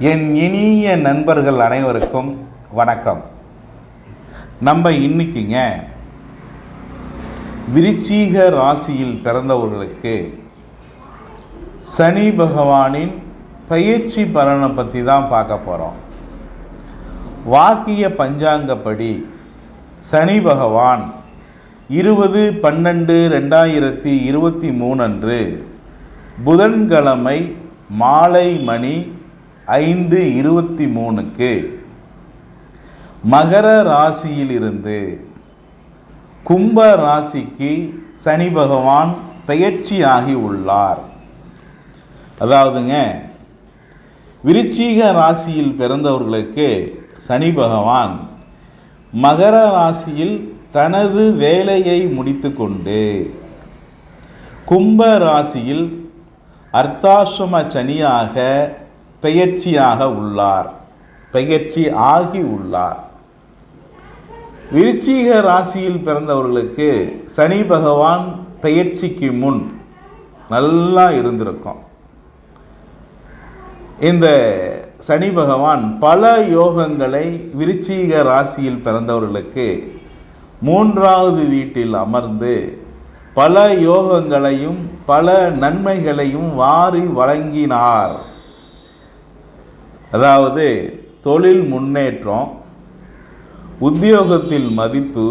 என் இனிய நண்பர்கள் அனைவருக்கும் வணக்கம். நம்ம இன்னைக்குங்க விருச்சீக ராசியில் பிறந்தவர்களுக்கு சனி பகவானின் பயிற்சி பலனை பற்றி தான் பார்க்க போகிறோம் வாக்கிய பஞ்சாங்கப்படி சனி பகவான் இருபது பன்னெண்டு ரெண்டாயிரத்தி இருபத்தி மூணு அன்று புதன்கிழமை மாலை மணி ஐந்து இருபத்தி மூணுக்கு மகர ராசியிலிருந்து கும்ப ராசிக்கு சனி பகவான் பெயர்ச்சியாகி உள்ளார். அதாவதுங்க விருச்சிக ராசியில் பிறந்தவர்களுக்கு சனி பகவான் மகர ராசியில் தனது வேலையை முடித்துக்கொண்டு கும்ப ராசியில் அர்த்தாசிரம சனியாக பெயர்ச்சியாக உள்ளார். பெயர்ச்சி ஆகி உள்ளார். விருச்சிக ராசியில் பிறந்தவர்களுக்கு சனி பகவான் பெயர்ச்சிக்கு முன் நல்லா இருந்திருக்கும். இந்த சனி பகவான் பல யோகங்களை விருச்சிக ராசியில் பிறந்தவர்களுக்கு மூன்றாவது வீட்டில் அமர்ந்து பல யோகங்களையும் பல நன்மைகளையும் வாரி வழங்கினார். அதாவது தொழில் முன்னேற்றம் உத்தியோகத்தில் மதிப்பு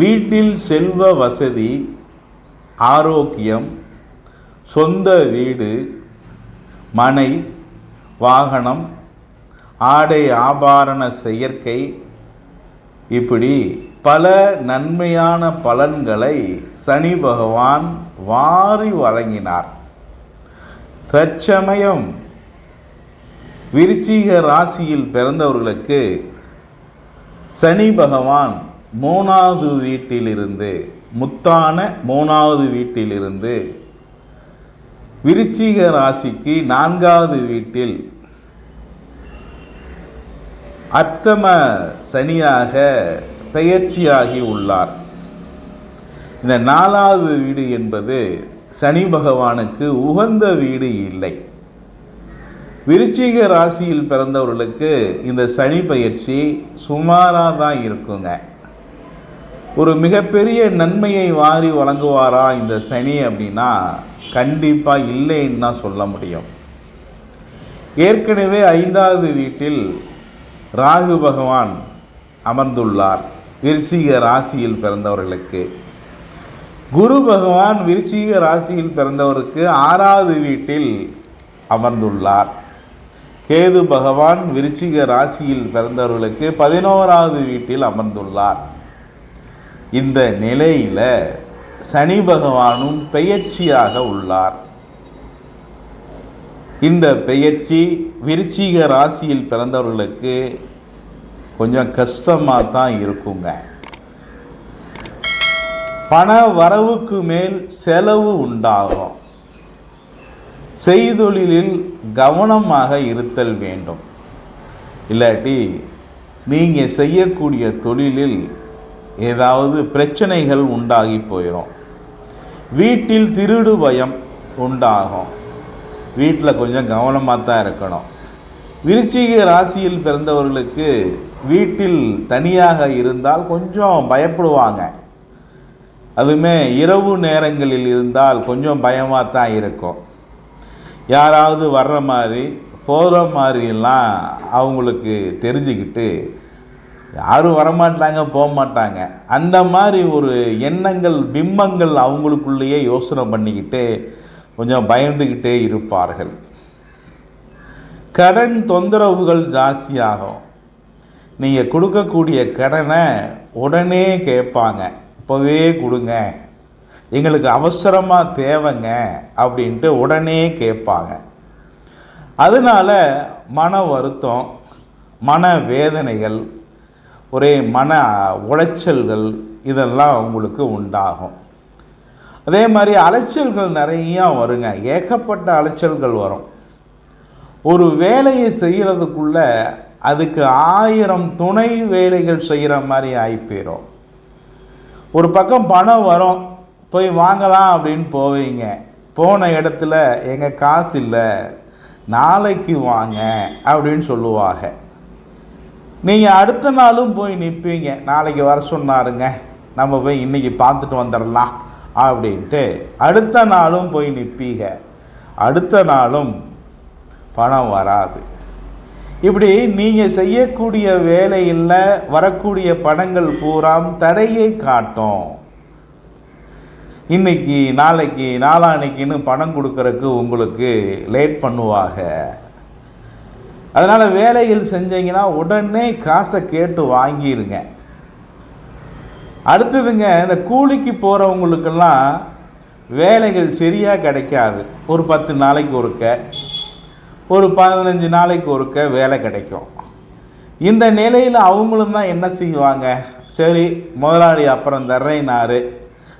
வீட்டில் செல்வ வசதி ஆரோக்கியம் சொந்த வீடு மனை வாகனம் ஆடை ஆபாரண செயற்கை இப்படி பல நன்மையான பலன்களை சனி பகவான் வாரி வழங்கினார். தற்சமயம் விருச்சிக ராசியில் பிறந்தவர்களுக்கு சனி பகவான் மூணாவது வீட்டிலிருந்து முத்தான மூணாவது வீட்டிலிருந்து விருச்சிக ராசிக்கு நான்காவது வீட்டில் அத்தம சனியாக பெயர்ச்சியாகி உள்ளார். இந்த நாலாவது வீடு என்பது சனி பகவானுக்கு உகந்த வீடு இல்லை. விருச்சிக ராசியில் பிறந்தவர்களுக்கு இந்த சனி பயிற்சி சுமாராக தான் இருக்குங்க. ஒரு மிகப்பெரிய நன்மையை வாரி வழங்குவாரா இந்த சனி அப்படின்னா கண்டிப்பாக இல்லைன்னு தான் சொல்ல முடியும். ஏற்கனவே ஐந்தாவது வீட்டில் ராகு பகவான் அமர்ந்துள்ளார். விருச்சிக ராசியில் பிறந்தவர்களுக்கு. குரு பகவான் விருச்சிக ராசியில் பிறந்தவருக்கு ஆறாவது வீட்டில் அமர்ந்துள்ளார். கேது பகவான் விருச்சிக ராசியில் பிறந்தவர்களுக்கு பதினோராவது வீட்டில் அமர்ந்துள்ளார். இந்த நிலையில சனி பகவானும் பெயர்ச்சியாக உள்ளார். இந்த பெயர்ச்சி விருச்சிக ராசியில் பிறந்தவர்களுக்கு கொஞ்சம் கஷ்டமாக தான் இருக்குங்க. பண வரவுக்கு மேல் செலவு உண்டாகும். செய்தொழிலில் கவனமாக இருத்தல் வேண்டும். இல்லாட்டி நீங்கள் செய்யக்கூடிய தொழிலில் ஏதாவது பிரச்சனைகள் உண்டாகி போயிடும் வீட்டில் திருடு பயம் உண்டாகும். வீட்டில் கொஞ்சம் கவனமாக தான் இருக்கணும். விருச்சிக ராசியில் பிறந்தவர்களுக்கு வீட்டில் தனியாக இருந்தால் கொஞ்சம் பயப்படுவாங்க. அதுவுமே இரவு நேரங்களில் இருந்தால் கொஞ்சம் பயமாக தான் இருக்கும். யாராவது வர்ற மாதிரி போகிற மாதிரிலாம் அவங்களுக்கு தெரிஞ்சுக்கிட்டு யாரும் வரமாட்டாங்க போக மாட்டாங்க அந்த மாதிரி ஒரு எண்ணங்கள் பிம்பங்கள் அவங்களுக்குள்ளேயே யோசனை பண்ணிக்கிட்டு கொஞ்சம் பயந்துக்கிட்டே இருப்பார்கள். கடன் தொந்தரவுகள் ஜாஸ்தியாகும். நீங்கள் கொடுக்கக்கூடிய கடனை உடனே கேட்பாங்க. இப்போவே கொடுங்க. எங்களுக்கு அவசரமாக தேவைங்க அப்படின்ட்டு உடனே கேட்பாங்க. அதனால மன வருத்தம் மன வேதனைகள் ஒரே மன உளைச்சல்கள் இதெல்லாம் உங்களுக்கு உண்டாகும். அதே மாதிரி அலைச்சல்கள் நிறையா வருங்க. ஏகப்பட்ட அலைச்சல்கள் வரும். ஒரு வேலையை செய்கிறதுக்குள்ள அதுக்கு ஆயிரம் துணை வேலைகள் செய்கிற மாதிரி ஆகி போயிடும் ஒரு பக்கம் பணம் வரும் போய் வாங்கலாம் அப்படின்னு போவீங்க. போன இடத்துல எங்கள் காசு இல்லை நாளைக்கு வாங்க அப்படின்னு சொல்லுவாங்க. நீங்கள் அடுத்த நாளும் போய் நிற்பீங்க நாளைக்கு வர சொன்னாருங்க நம்ம போய் இன்னைக்கு பார்த்துட்டு வந்துடலாம் அப்படின்ட்டு அடுத்த நாளும் போய் நிற்பீங்க அடுத்த நாளும் பணம் வராது. இப்படி நீங்கள் செய்யக்கூடிய வேலையில் வரக்கூடிய பணங்கள் பூராம் தடையை காட்டும். இன்னைக்கு நாளைக்கு நாளான்னைக்குன்னு பணம் கொடுக்கறதுக்கு உங்களுக்கு லேட் பண்ணுவாங்க. அதனால் வேலைகள் செஞ்சீங்கன்னா உடனே காசை கேட்டு வாங்கிடுங்க அடுத்ததுங்க இந்த கூலிக்கு போகிறவங்களுக்கெல்லாம் வேலைகள் சரியாக கிடைக்காது. ஒரு பத்து நாளைக்கு ஒருக்க ஒரு பதினஞ்சு நாளைக்கு ஒருக்க வேலை கிடைக்கும். இந்த நிலையில் அவங்களும் தான் என்ன செய்வாங்க? சரி முதலாளி அப்புறம் தர்றேனாரு.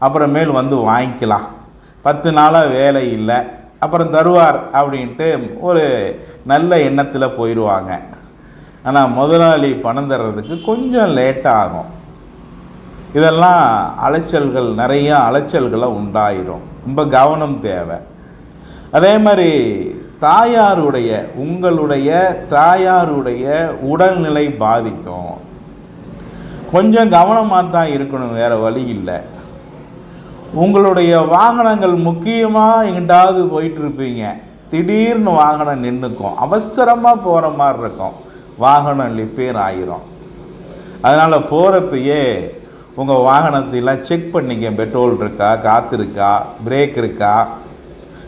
அப்புறமேல் வந்து வாங்கிக்கலாம். பத்து நாளாக வேலை இல்லை. அப்புறம் தருவார் அப்படின்ட்டு ஒரு நல்ல எண்ணத்தில் போயிடுவாங்க. ஆனால் முதலாளி பணம் தர்றதுக்கு கொஞ்சம் லேட்டாகும் ஆகும். இதெல்லாம் அலைச்சல்கள் நிறைய அலைச்சல்களை உண்டாயிரும். ரொம்ப கவனம் தேவை. அதே மாதிரி தாயாருடைய உங்களுடைய தாயாருடைய உடல்நிலை பாதிக்கும். கொஞ்சம் கவனமாக தான் இருக்கணும் வேறு வழி இல்லை. உங்களுடைய வாகனங்கள் முக்கியமாக எங்கிட்டாவது போயிட்டுருப்பீங்க. திடீர்னு வாகனம் நின்றுக்கும் அவசரமாக போகிற மாதிரி இருக்கும். வாகனம் ரிப்பேர் ஆயிரும். அதனால் போகிறப்பயே உங்கள் வாகனத்தையெல்லாம் செக் பண்ணிக்க. பெட்ரோல் இருக்கா காற்று இருக்கா பிரேக் இருக்கா?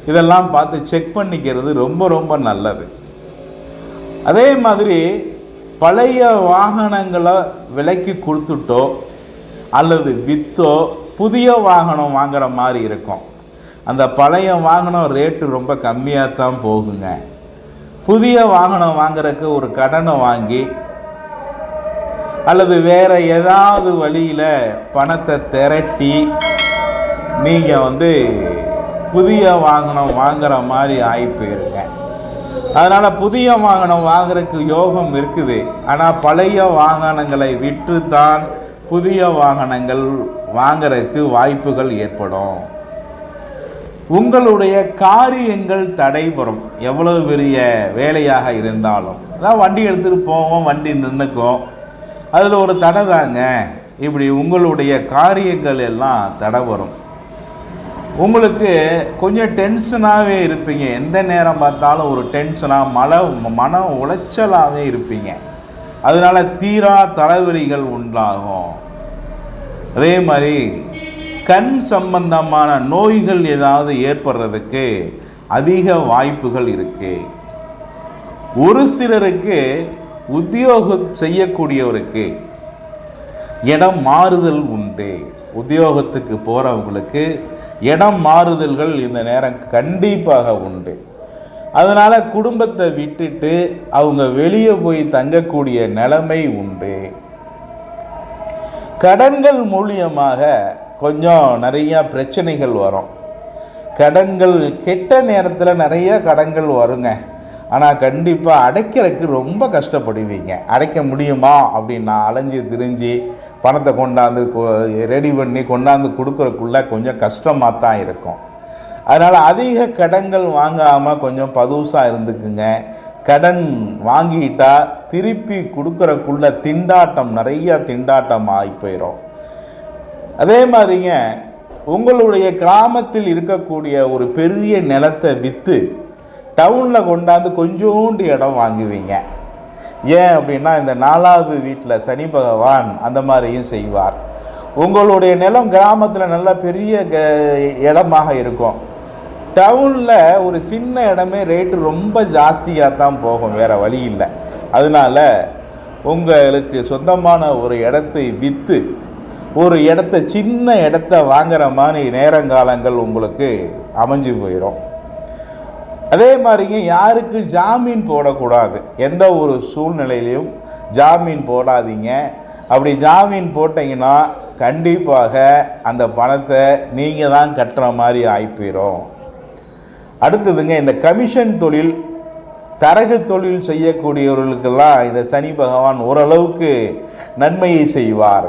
இதெல்லாம் பார்த்து செக் பண்ணிக்கிறது ரொம்ப ரொம்ப நல்லது. அதே மாதிரி பழைய வாகனங்களை விலைக்கு கொடுத்துட்டோ அல்லது விற்றோ புதிய வாகனம் வாங்குற மாதிரி இருக்கும். அந்த பழைய வாகனம் ரேட்டு ரொம்ப கம்மியாக தான் போகுங்க. புதிய வாகனம் வாங்குறதுக்கு ஒரு கடனை வாங்கி அல்லது வேற ஏதாவது வழியில் பணத்தை திரட்டி நீங்கள் வந்து புதிய வாகனம் வாங்குற மாதிரி ஆகி போயிருங்க. அதனால் புதிய வாகனம் வாங்குறதுக்கு யோகம் இருக்குது. ஆனால் பழைய வாகனங்களை விற்று தான் புதிய வாகனங்கள் வாங்குறதுக்கு வாய்ப்புகள் ஏற்படும். உங்களுடைய காரியங்கள் தடைபெறும் எவ்வளவு பெரிய வேலையாக இருந்தாலும். அதான் வண்டி எடுத்துகிட்டு போவோம் வண்டி நின்றுக்கும் அதில் ஒரு தடை தாங்க. இப்படி உங்களுடைய காரியங்கள் எல்லாம் தடை வரும் உங்களுக்கு கொஞ்சம் டென்ஷனாகவே இருப்பீங்க. எந்த நேரம் பார்த்தாலும் ஒரு டென்ஷனாக மன மன உளைச்சலாகவே இருப்பீங்க. அதனால தீரா தலைவலிகள் உண்டாகும். அதே மாதிரி கண் சம்பந்தமான நோய்கள் ஏதாவது ஏற்படுறதுக்கு அதிக வாய்ப்புகள் இருக்கு. ஒரு சிலருக்கு உத்தியோகம் செய்யக்கூடியவருக்கு இடம் மாறுதல் உண்டு. உத்தியோகத்துக்கு போகிறவங்களுக்கு இடம் மாறுதல்கள் இந்த நேரம் கண்டிப்பாக உண்டு. அதனால் குடும்பத்தை விட்டுட்டு அவங்க வெளியே போய் தங்கக்கூடிய நிலைமை உண்டு. கடன்கள் மூலியமாக கொஞ்சம் நிறையா பிரச்சனைகள் வரும். கடன்கள் கெட்ட நேரத்தில் நிறைய கடன்கள் வருங்க. ஆனால் கண்டிப்பாக அடைக்கிறதுக்கு ரொம்ப கஷ்டப்படுவீங்க. அடைக்க முடியுமா? அப்படின்னா அலைஞ்சு திரிஞ்சு பணத்தை கொண்டாந்து ரெடி பண்ணி கொண்டாந்து கொடுக்குறக்குள்ள கொஞ்சம் கஷ்டமாக தான் இருக்கும். அதனால் அதிக கடன்கள் வாங்காமல் கொஞ்சம் பதுசாக இருந்துக்குங்க. கடன் வாங்கிட்டா திருப்பி கொடுக்குறக்குள்ள திண்டாட்டம் நிறைய திண்டாட்டம் ஆகி போயிடும் அதே மாதிரிங்க உங்களுடைய கிராமத்தில் இருக்கக்கூடிய ஒரு பெரிய நிலத்தை விற்று டவுனில் கொண்டாந்து கொஞ்சோண்டு இடம் வாங்குவீங்க. ஏன் அப்படின்னா இந்த நாலாவது வீட்டில் சனி பகவான் அந்த மாதிரியும் செய்வார். உங்களுடைய நிலம் கிராமத்தில் நல்ல பெரிய க- இடமாக இருக்கும். டவுனில் ஒரு சின்ன இடமே ரேட்டு ரொம்ப ஜாஸ்தியாக தான் போகும் வேறு வழி இல்லை. அதனால உங்களுக்கு சொந்தமான ஒரு இடத்தை விற்று ஒரு இடத்த சின்ன இடத்த வாங்குற மாதிரி நேரங்காலங்கள் உங்களுக்கு அமைஞ்சு போயிடும் அதே மாதிரிங்க யாருக்கு ஜாமீன் போடக்கூடாது எந்த ஒரு சூழ்நிலையிலையும் ஜாமீன் போடாதீங்க. அப்படி ஜாமீன் போட்டீங்கன்னா கண்டிப்பாக அந்த பணத்தை நீங்கள் தான் கட்டுற மாதிரி ஆகிப்போயிடும் அடுத்ததுங்க இந்த கமிஷன் தொழில் தரகு தொழில் செய்யக்கூடியவர்களுக்கெல்லாம் இந்த சனி பகவான் ஓரளவுக்கு நன்மையை செய்வார்.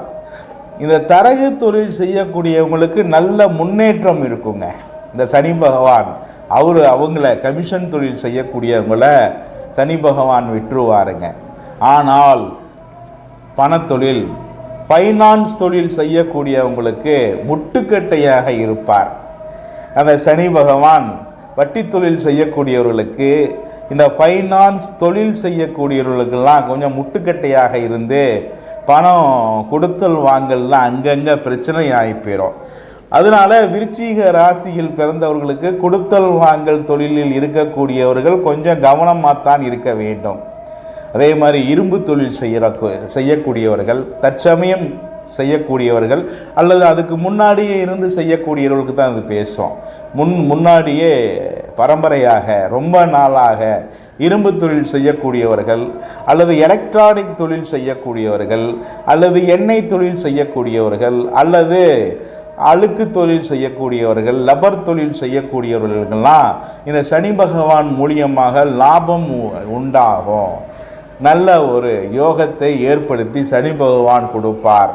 இந்த தரகு தொழில் செய்யக்கூடியவங்களுக்கு நல்ல முன்னேற்றம் இருக்குங்க. இந்த சனி பகவான் அவர் அவங்கள கமிஷன் தொழில் செய்யக்கூடியவங்கள சனி பகவான் விட்டுருவாருங்க. ஆனால் பணத்தொழில் ஃபைனான்ஸ் தொழில் செய்யக்கூடியவங்களுக்கு முட்டுக்கட்டையாக இருப்பார். அந்த சனி பகவான் வட்டி தொழில் செய்யக்கூடியவர்களுக்கு இந்த ஃபைனான்ஸ் தொழில் செய்யக்கூடியவர்களுக்கெல்லாம் கொஞ்சம் முட்டுக்கட்டையாக இருந்து பணம் கொடுத்தல் வாங்கல்லாம் அங்கங்கே பிரச்சனை ஆகி போயிடும் அதனால விருச்சிக ராசியில் பிறந்தவர்களுக்கு கொடுத்தல் வாங்கல் தொழிலில் இருக்கக்கூடியவர்கள் கொஞ்சம் கவனமாகத்தான் இருக்க வேண்டும். அதே மாதிரி இரும்பு தொழில் செய்கிற செய்யக்கூடியவர்கள் தற்சமயம் செய்யக்கூடியவர்கள் அல்லது அதுக்கு முன்னாடியே இருந்து செய்யக்கூடியவர்களுக்கு தான் அது பேசும். முன் முன்னாடியே பரம்பரையாக ரொம்ப நாளாக இரும்பு தொழில் செய்யக்கூடியவர்கள் அல்லது எலக்ட்ரானிக் தொழில் செய்யக்கூடியவர்கள் அல்லது எண்ணெய் தொழில் செய்யக்கூடியவர்கள் அல்லது அழுக்கு தொழில் செய்யக்கூடியவர்கள் லபர் தொழில் செய்யக்கூடியவர்களுக்கெல்லாம் இந்த சனி பகவான் மூலியமாக லாபம் உ- உண்டாகும். நல்ல ஒரு யோகத்தை ஏற்படுத்தி சனி பகவான் கொடுப்பார்.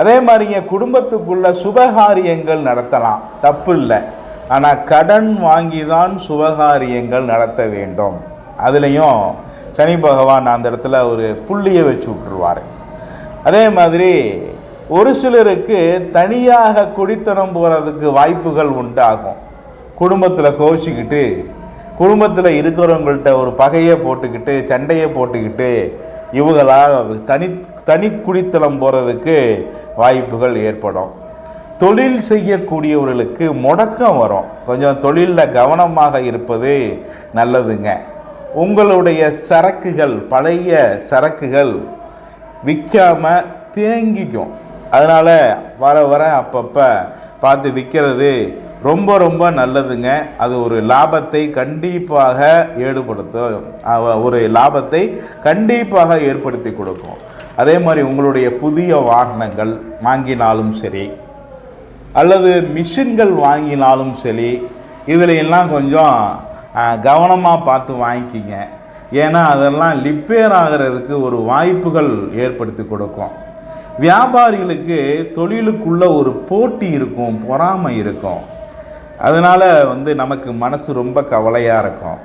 அதே மாதிரிங்க குடும்பத்துக்குள்ள சுபகாரியங்கள் நடத்தலாம். தப்பு இல்லை ஆனால் கடன் வாங்கி தான் சுபகாரியங்கள் நடத்த வேண்டும். அதுலேயும் சனி பகவான் அந்த இடத்துல ஒரு புள்ளியை வச்சு விட்டுருவார். அதே மாதிரி ஒரு சிலருக்கு தனியாக குடித்தனம் போகிறதுக்கு வாய்ப்புகள் உண்டாகும். குடும்பத்தில் கோச்சிக்கிட்டு குடும்பத்தில் இருக்கிறவங்கள்ட்ட ஒரு பகையை போட்டுக்கிட்டு சண்டையை போட்டுக்கிட்டு இவங்களாக தனி தனி குடித்தனம் போகிறதுக்கு வாய்ப்புகள் ஏற்படும். தொழில் செய்யக்கூடியவர்களுக்கு முடக்கம் வரும். கொஞ்சம் தொழிலில் கவனமாக இருப்பது நல்லதுங்க. உங்களுடைய சரக்குகள் பழைய சரக்குகள் விற்காம தேங்கிக்கும். அதனால் வர வர அப்பப்போ பார்த்து விற்கிறது ரொம்ப ரொம்ப நல்லதுங்க. அது ஒரு லாபத்தை கண்டிப்பாக ஏற்படுத்தும் ஒரு லாபத்தை கண்டிப்பாக ஏற்படுத்தி கொடுக்கும். அதே மாதிரி உங்களுடைய புதிய வாகனங்கள் வாங்கினாலும் சரி அல்லது மிஷின்கள் வாங்கினாலும் சரி இதில் எல்லாம் கொஞ்சம் கவனமாக பார்த்து வாங்கிக்கிங்க. ஏன்னா அதெல்லாம் லிப்பேர் ஆகிறதுக்கு ஒரு வாய்ப்புகள் ஏற்படுத்தி கொடுக்கும். வியாபாரிகளுக்கு தொழிலுக்குள்ள ஒரு போட்டி இருக்கும் பொறாமை இருக்கும். அதனால் வந்து நமக்கு மனசு ரொம்ப கவலையாக இருக்கும்.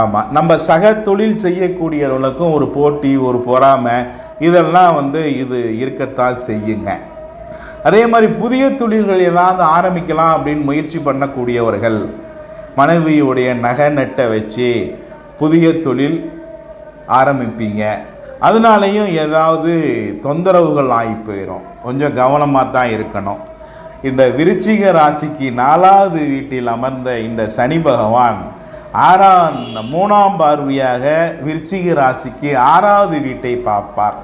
ஆமாம் நம்ம சக தொழில் செய்யக்கூடியவர்களுக்கும் ஒரு போட்டி ஒரு பொறாமை இதெல்லாம் வந்து இது இருக்கத்தான் செய்யுங்க. அதே மாதிரி புதிய தொழில்கள் ஏதாவது ஆரம்பிக்கலாம் அப்படின்னு முயற்சி பண்ணக்கூடியவர்கள் மனைவியுடைய நகை நட்டை வச்சு புதிய தொழில் ஆரம்பிப்பீங்க. அதனாலையும் ஏதாவது தொந்தரவுகள் ஆகி போயிடும் கொஞ்சம் கவனமாக தான் இருக்கணும். இந்த விருச்சிக ராசிக்கு நாலாவது வீட்டில் அமர்ந்த இந்த சனி பகவான் ஆறாம் மூணாம் பார்வையாக விருச்சிக ராசிக்கு ஆறாவது வீட்டை பார்ப்பார்.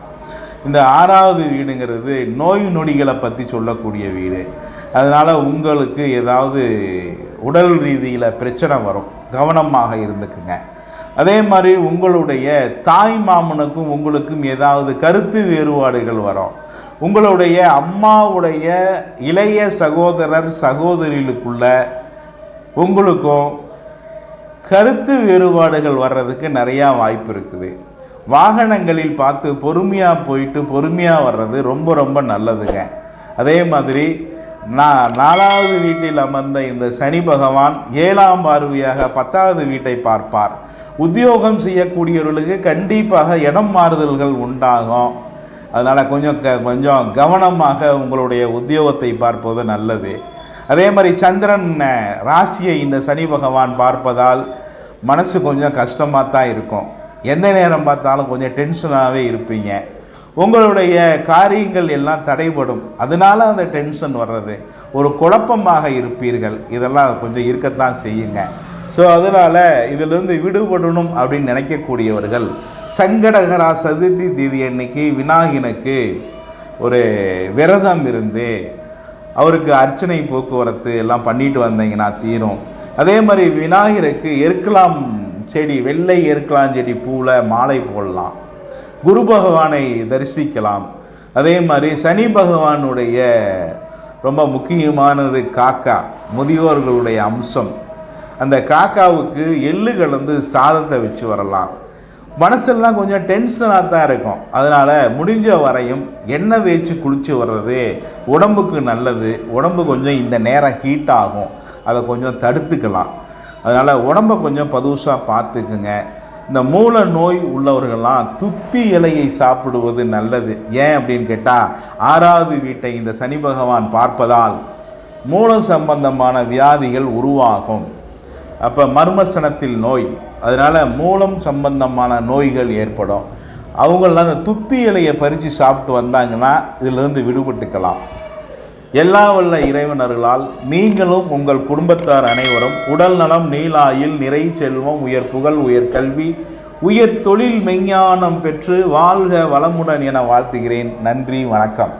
இந்த ஆறாவது வீடுங்கிறது நோய் நொடிகளை பற்றி சொல்லக்கூடிய வீடு. அதனால் உங்களுக்கு ஏதாவது உடல் ரீதியில் பிரச்சனை வரும். கவனமாக இருந்துக்குங்க. அதே மாதிரி உங்களுடைய தாய் மாமனுக்கும் உங்களுக்கும் ஏதாவது கருத்து வேறுபாடுகள் வரும். உங்களுடைய அம்மாவுடைய இளைய சகோதரர் சகோதரிகளுக்குள்ள உங்களுக்கும் கருத்து வேறுபாடுகள் வர்றதுக்கு நிறையா வாய்ப்பு இருக்குது. வாகனங்களில் பார்த்து பொறுமையாக போயிட்டு பொறுமையாக வர்றது ரொம்ப ரொம்ப நல்லதுங்க. அதே மாதிரி நான் நாலாவது வீட்டில் அமர்ந்த இந்த சனி பகவான் ஏழாம் பார்வையாக பத்தாவது வீட்டை பார்ப்பார். உத்தியோகம் செய்யக்கூடியவர்களுக்கு கண்டிப்பாக இடம் மாறுதல்கள் உண்டாகும். அதனால் கொஞ்சம் க கொஞ்சம் கவனமாக உங்களுடைய உத்தியோகத்தை பார்ப்பது நல்லது. அதே மாதிரி சந்திரன் ராசியை இந்த சனி பகவான் பார்ப்பதால் மனசு கொஞ்சம் கஷ்டமாக தான் இருக்கும். எந்த நேரம் பார்த்தாலும் கொஞ்சம் டென்ஷனாகவே இருப்பீங்க. உங்களுடைய காரியங்கள் எல்லாம் தடைபடும். அதனால அந்த டென்ஷன் வர்றது. ஒரு குழப்பமாக இருப்பீர்கள். இதெல்லாம் கொஞ்சம் இருக்கத்தான் செய்யுங்க. ஸோ அதனால் இதிலிருந்து விடுபடணும் அப்படின்னு நினைக்கக்கூடியவர்கள் சங்கடகரா சதுர்த்தி தேதி அன்னைக்கு விநாயகனுக்கு ஒரு விரதம் இருந்து அவருக்கு அர்ச்சனை போக்குவரத்து எல்லாம் பண்ணிட்டு வந்தீங்கன்னா தீரும். அதே மாதிரி விநாயகருக்கு எருக்கலாம் செடி வெள்ளை எருக்கலாம் செடி பூவில் மாலை போடலாம். குரு பகவானை தரிசிக்கலாம். அதே மாதிரி சனி பகவானுடைய ரொம்ப முக்கியமானது காக்கா முதியோர்களுடைய அம்சம். அந்த காக்காவுக்கு எள்ளு கலந்து சாதத்தை வச்சு வரலாம். மனசெல்லாம் கொஞ்சம் டென்ஷனாக தான் இருக்கும். அதனால் முடிஞ்ச வரையும் எண்ணெய் தேய்ச்சி குளித்து வர்றது உடம்புக்கு நல்லது. உடம்பு கொஞ்சம் இந்த நேரம் ஹீட் ஆகும். அதை கொஞ்சம் தடுத்துக்கலாம். அதனால் உடம்ப கொஞ்சம் பதுசாக பார்த்துக்குங்க. இந்த மூல நோய் உள்ளவர்கள்லாம் துத்தி இலையை சாப்பிடுவது நல்லது. ஏன் அப்படின்னு கேட்டால் ஆறாவது வீட்டை இந்த சனி பகவான் பார்ப்பதால் மூலம் சம்பந்தமான வியாதிகள் உருவாகும். அப்போ மர்மசனத்தில் நோய் அதனால் மூலம் சம்பந்தமான நோய்கள் ஏற்படும். அவங்களாம் அந்த துத்தி இலையை பறித்து சாப்பிட்டு வந்தாங்கன்னா இதிலிருந்து விடுபட்டுக்கலாம். எல்லா வல்ல இறைவனர்களால் நீங்களும் உங்கள் குடும்பத்தார் அனைவரும் உடல் நலம் நீலாயில் நிறை செல்வம் உயர் புகழ் உயர் கல்வி உயர் தொழில் மெஞ்ஞானம் பெற்று வாழ்க வளமுடன் என வாழ்த்துகிறேன். நன்றி வணக்கம்.